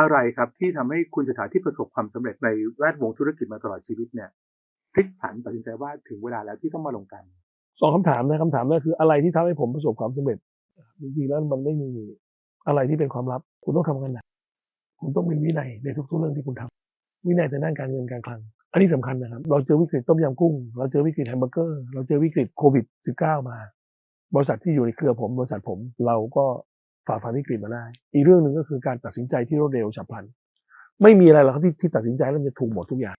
อะไรครับที่ทำให้คุณเศรษฐาที่ประสบความสำเร็จในแวดวงธุรกิจมาตลอดชีวิตเนี่ยพลิกผันตัดสินใจว่าถึงเวลาแล้วที่ต้องมาลงกันสองคำถามนะคำถามแรกคืออะไรที่ทำให้ผมประสบความสำเร็จจริงๆแล้วมันไม่มีอะไรที่เป็นความลับ คุณต้องทำงานหนักคุณต้องมีวินัยในทุกๆเรื่องที่คุณทำวินัยในด้านการเงินการคลัง อันนี้สำคัญนะครับ เราเจอวิกฤตต้มยำกุ้ง เราเจอวิกฤตแฮมเบอร์เกอร์ เราเจอวิกฤตโควิด -19 มา บริษัทที่อยู่ในเครือผม บริษัทผมเราก็ ฝ่าฟันวิกฤตมาได้ อีกเรื่องหนึ่งก็คือการตัดสินใจที่รวดเร็วฉับพลัน ไม่มีอะไรหรอกที่ที่ตัดสินใจแล้วจะถูกหมดทุกอย่าง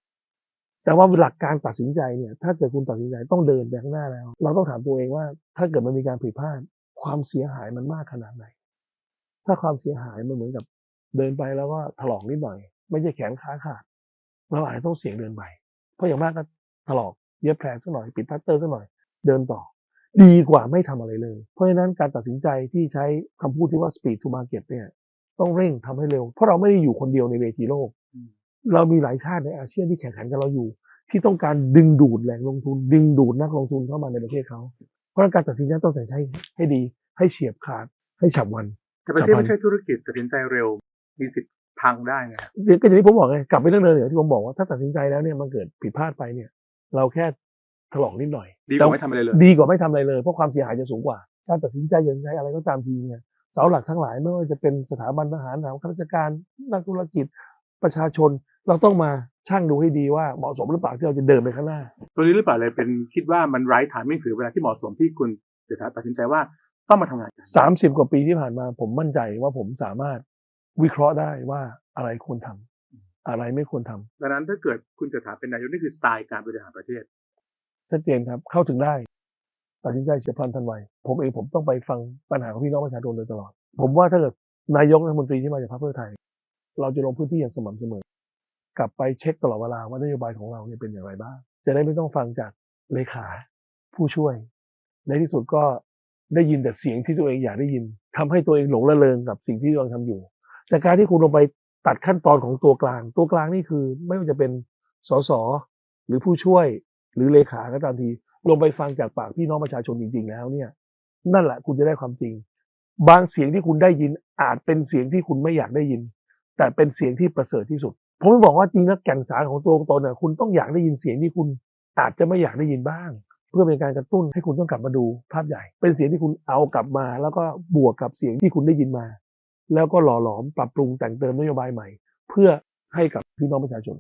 แต่ว่าหลักการตัดสินใจเนี่ย ถ้าเกิดคุณตัดสินใจต้องเดินไปข้างหน้าแล้ว เราต้องถามตัวเองว่า ถ้าเกิดมันมีการผิดพลาด ความเสียหายมันมากขนาดไหน ถ้าความเสียหายมันเหมือนกับเดินไปแล้วก็ถลอกนิดหน่อย ไม่ใช่แขนขาขาด เราอาจจะต้องเสี่ยงเดินไปเพราะอย่างมากก็ถลอกเย็บแผลสักหน่อย ปิดพลาสเตอร์สักหน่อย เดินต่อ ดีกว่าไม่ทำอะไรเลย เพราะฉะนั้นการตัดสินใจที่ใช้คำพูดที่ว่า speed to market เนี่ยต้องเร่งทำให้เร็ว เพราะเราไม่ได้อยู่คนเดียวในเวทีโลกอืมเรามีหลายชาติในอาเซียนที่แข่งขันกับเราอยู่ ที่ต้องการดึงดูดแหล่งลงทุน ดึงดูดนักลงทุนเข้ามาในประเทศเขา เพราะฉะนั้นการตัดสินใจต้องตัดสินใจให้ดี ให้เฉียบขาด ให้ฉับไวัน แต่ประเทศไม่ใช่ธุรกิจตัดสินใจเร็ว มีสิทธิ์พังได้นะครับเดี๋ยวก็อย่างที่ผมบอกไงกลับไปเรื่องเดิมเดี๋ยวที่ผมบอกว่าถ้าตัดสินใจแล้วเนี่ยมันเกิดผิดพลาดไปเนี่ย เราแค่ ถลอกนิดหน่อย ดีกว่าไม่ทำอะไรเลย ดีกว่าไม่ทำอะไรเลย เพราะความเสียหายจะสูงกว่า การตัดสินใจอย่างไรอะไรก็ตามทีเนี่ยเสาหลักทั้งหลายไม่ว่าจะเป็นสถาบันทหารสถาบันข้าราชการนักธุรกิจประชาชนเราต้องมาช่างดูให้ดีว่าเหมาะสมหรือเปล่าที่เราจะเดินไปข้างหน้า ตัวนี้หรือเปล่าเลยเป็นคิดว่ามันไร้ฐานไม่ถือเวลาที่เหมาะสมที่คุณเศรษฐาตัดสินใจว่าต้องมาทำงานกันสามสิบกว่าปีที่ผ่านมาผมมั่นใจว่าผมสามารถวิเคราะห์ได้ว่าอะไรควรทำอะไรไม่ควรทำดังนั้นถ้าเกิดคุณเศรษฐาเป็นนายกนี่คือสไตล์การบริหารประเทศ ชัดเจนครับเข้าถึงได้ ตัดสินใจเฉียบพลันทันไวผมเองผมต้องไปฟังปัญหาของพี่น้องประชาชนโดยตลอด ผมว่าถ้าเกิดนายกรัฐมนตรีที่มาจากพรรคเพื่อไทย เราจะลงพื้นที่อย่างสม่ำเสมอ กลับไปเช็คตลอดเวลาว่านโยบายของเราเนี่ยเป็นอย่างไรบ้างจะได้ไม่ต้องฟังจากเลขาผู้ช่วย ในที่สุดก็ได้ยินแต่เสียงที่ตัวเองอยากได้ยินทำให้ตัวเองหลงระเริงกับสิ่งที่ตัวเองทำอยู่ แต่การที่คุณลงไปตัดขั้นตอนของตัวกลาง ตัวกลางนี่คือไม่ว่าจะเป็นสสหรือผู้ช่วย หรือเลขาก็ตามที ลงไปฟังจากปากพี่น้องประชาชนจริง ๆ แล้วเนี่ย นั่นแหละคุณจะได้ความจริง บางเสียงที่คุณได้ยินอาจเป็นเสียงที่คุณไม่อยากได้ยิน แต่เป็นเสียงที่ประเสริฐที่สุด ผมไม่บอกว่าจริงนะแก่นสารของตัวตนเนี่ยคุณต้องอยากได้ยินเสียงที่คุณอาจจะไม่อยากได้ยินบ้าง เพื่อเป็นการกระตุ้นให้คุณต้องกลับมาดูภาพใหญ่ เป็นเสียงที่คุณเอากลับมา แล้วก็บวกกับเสียงที่คุณได้ยินมา แล้วก็หล่อหลอมปรับปรุงแต่งเติมนโยบายใหม่ เพื่อให้กับพี่น้องประชาชน